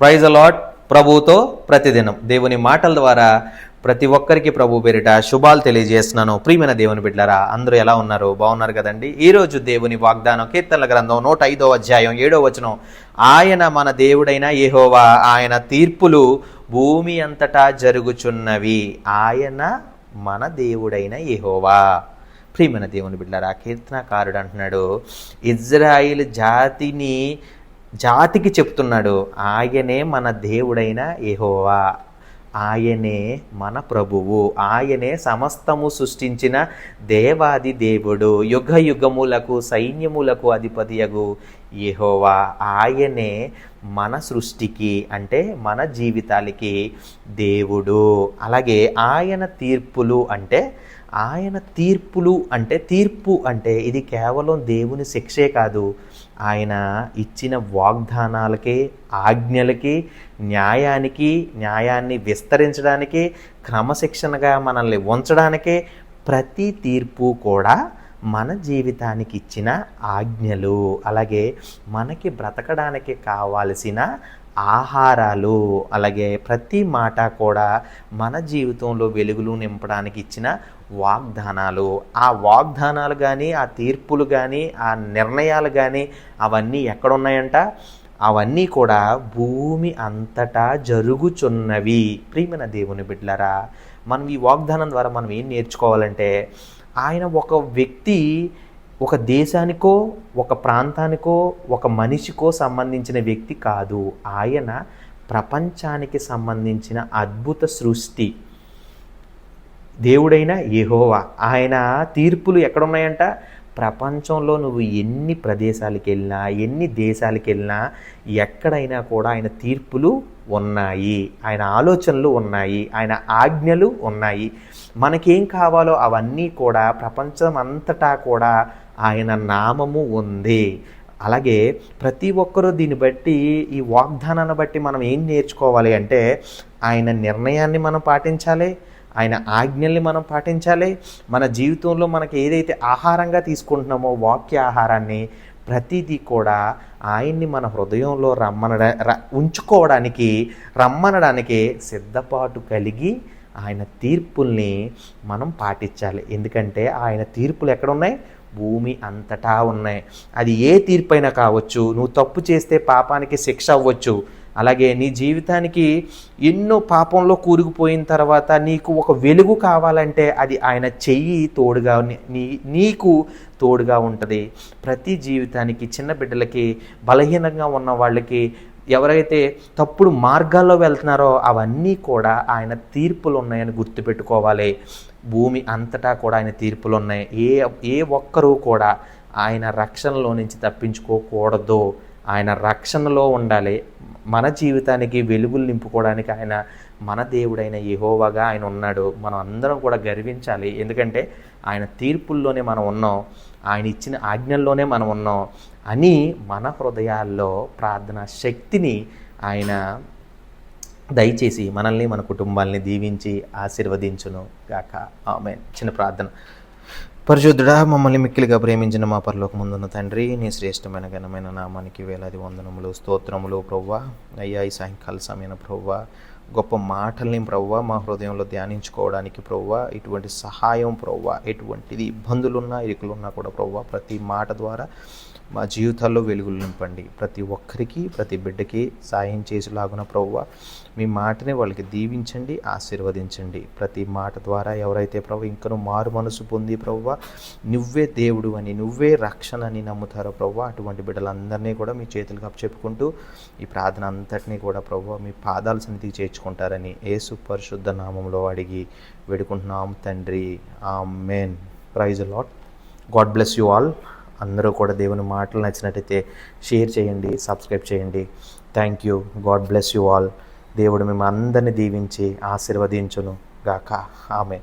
Praise allot ప్రభుతో ప్రతిదినం. దేవుని మాటల ద్వారా ప్రతి ఒక్కరికి ప్రభు పేరిట శుభాలు తెలియజేస్తున్నాను. ప్రియమైన దేవుని బిడ్డలారా అందరూ ఎలా ఉన్నారు? బాగున్నారు కదండి? ఈరోజు దేవుని వాగ్దానం కీర్తనల గ్రంథం నూట ఐదో అధ్యాయం ఏడో వచనం. ఆయన మన దేవుడైన యెహోవా ఆయన తీర్పులు భూమి అంతటా జరుగుచున్నవి. ఆయన మన దేవుడైన యెహోవా. ప్రియమైన దేవుని బిడ్డలారా కీర్తనకారుడు అంటున్నాడు ఇజ్రాయిల్ జాతిని జాతికి చెప్తున్నాడు ఆయనే మన దేవుడైన ఏహోవా ఆయనే మన ప్రభువు ఆయనే సమస్తము సృష్టించిన దేవాది దేవుడు యుగ యుగములకు సైన్యములకు అధిపతియగు యహోవా ఆయనే మన సృష్టికి అంటే మన జీవితాలకి దేవుడు. అలాగే ఆయన తీర్పులు అంటే ఆయన తీర్పులు అంటే తీర్పు అంటే ఇది కేవలం దేవుని శిక్షే కాదు. ఆయన ఇచ్చిన వాగ్దానాలకి ఆజ్ఞలకి న్యాయానికి న్యాయాన్ని విస్తరించడానికి క్రమశిక్షణగా మనల్ని ఉంచడానికే ప్రతి తీర్పు కూడా మన జీవితానికి ఇచ్చిన ఆజ్ఞలు. అలాగే మనకి బ్రతకడానికి కావాల్సిన ఆహారాలు అలాగే ప్రతి మాట కూడా మన జీవితంలో వెలుగులు నింపడానికి ఇచ్చిన వాగ్దానాలు. ఆ వాగ్దానాలు కానీ ఆ తీర్పులు కానీ ఆ నిర్ణయాలు కానీ అవన్నీ ఎక్కడున్నాయంట? అవన్నీ కూడా భూమి అంతటా జరుగుచున్నవి. ప్రియమైన దేవుని బిడ్డలరా మనం ఈ వాగ్దానం ద్వారా మనం ఏం నేర్చుకోవాలంటే ఆయన ఒక వ్యక్తి ఒక దేశానికో ఒక ప్రాంతానికో ఒక మనిషికో సంబంధించిన వ్యక్తి కాదు. ఆయన ప్రపంచానికి సంబంధించిన అద్భుత సృష్టి. దేవుడైన యెహోవా. ఆయన తీర్పులు ఎక్కడున్నాయంట? ప్రపంచంలో నువ్వు ఎన్ని ప్రదేశాలకు వెళ్ళినా ఎన్ని దేశాలకు వెళ్ళినా ఎక్కడైనా కూడా ఆయన తీర్పులు ఉన్నాయి. ఆయన ఆలోచనలు ఉన్నాయి. ఆయన ఆజ్ఞలు ఉన్నాయి. మనకేం కావాలో అవన్నీ కూడా ప్రపంచం అంతటా కూడా ఆయన నామము ఉంది. అలాగే ప్రతి ఒక్కరూ దీన్ని బట్టి ఈ వాగ్దానాన్ని బట్టి మనం ఏం నేర్చుకోవాలి అంటే ఆయన నిర్ణయాన్ని మనం పాటించాలి ఆయన ఆజ్ఞల్ని మనం పాటించాలి మన జీవితంలో మనకి ఏదైతే ఆహారంగా తీసుకుంటున్నామో వాక్య ఆహారాన్ని ప్రతిదీ కూడా ఆయన్ని మన హృదయంలో రమ్మనడా ర- ఉంచుకోవడానికి రమ్మనడానికి సిద్ధపాటు కలిగి ఆయన తీర్పుల్ని మనం పాటించాలి. ఎందుకంటే ఆయన తీర్పులు ఎక్కడున్నాయి? భూమి అంతటా ఉన్నాయి. అది ఏ తీర్పైనా కావచ్చు నువ్వు తప్పు చేస్తే పాపానికి శిక్ష అవ్వచ్చు. అలాగే నీ జీవితానికి ఎన్నో పాపంలో కూరుకుపోయిన తర్వాత నీకు ఒక వెలుగు కావాలంటే అది ఆయన చెయ్యి తోడుగా నీ- నీ నీకు తోడుగా ఉంటుంది. ప్రతి జీవితానికి చిన్న బిడ్డలకి బలహీనంగా ఉన్న వాళ్ళకి ఎవరైతే తప్పుడు మార్గాల్లో వెళ్తున్నారో అవన్నీ కూడా ఆయన తీర్పులు ఉన్నాయని గుర్తుపెట్టుకోవాలి. భూమి అంతటా కూడా ఆయన తీర్పులు ఉన్నాయి ఏ ఏ ఒక్కరూ కూడా ఆయన రక్షణలో నుంచి తప్పించుకోకూడదు. ఆయన రక్షణలో ఉండాలి. మన జీవితానికి వెలుగులు నింపుకోవడానికి ఆయన మన దేవుడైన యెహోవాగా ఆయన ఉన్నాడు. మనం అందరం కూడా గర్వించాలి. ఎందుకంటే ఆయన తీర్పుల్లోనే మనం ఉన్నాం. ఆయన ఇచ్చిన ఆజ్ఞల్లోనే మనం ఉన్నాం అని మన హృదయాల్లో ప్రార్థన శక్తిని ఆయన దయచేసి మనల్ని మన కుటుంబాల్ని దీవించి ఆశీర్వదించును గాక. ఆమె చిన్న ప్రార్థన. పరిశుద్ధుడా మమ్మల్ని మిక్కిలిగా ప్రేమించిన మా పరలోక ముందున్న తండ్రి నీ శ్రేష్టమైన ఘనమైన నామానికి వేలాది వందనములు స్తోత్రములు ప్రవ్వా. అయ్యా ఈ సాయంకాల సమయన ప్రవ్వా గొప్ప మాటల్ని ప్రవ్వ మా హృదయంలో ధ్యానించుకోవడానికి ప్రవ్వ ఇటువంటి సహాయం ప్రవ్వ ఎటువంటిది ఇబ్బందులున్నా ఇరుకులున్నా కూడా ప్రవ్వ ప్రతి మాట ద్వారా మా జీవితాల్లో వెలుగులు నింపండి. ప్రతి ఒక్కరికి ప్రతి బిడ్డకి సాయం చేసేలాగున ప్రవ్వ మీ మాటని వాళ్ళకి దీవించండి ఆశీర్వదించండి. ప్రతి మాట ద్వారా ఎవరైతే ప్రభు ఇంకను మారు మనసు పొంది ప్రవ్వ నువ్వే దేవుడు అని నువ్వే రక్షణ అని నమ్ముతారో ప్రవ్వ అటువంటి బిడ్డలందరినీ కూడా మీ చేతులకు చెప్పుకుంటూ ఈ ప్రార్థన అంతటినీ కూడా ప్రభు మీ పాదాల సన్నిధికి చేర్చుకుంటారని ఏసు పరిశుద్ధ నామంలో అడిగి వేడుకుంటున్నాం తండ్రి. Amen praise lord God bless you all. అందరూ కూడా దేవుని మాటలు నచ్చినట్టయితే షేర్ చేయండి సబ్స్క్రైబ్ చేయండి. Thank you God bless you all. దేవుడు మేము అందరిని దీవించి ఆశీర్వదించును గాక ఆమె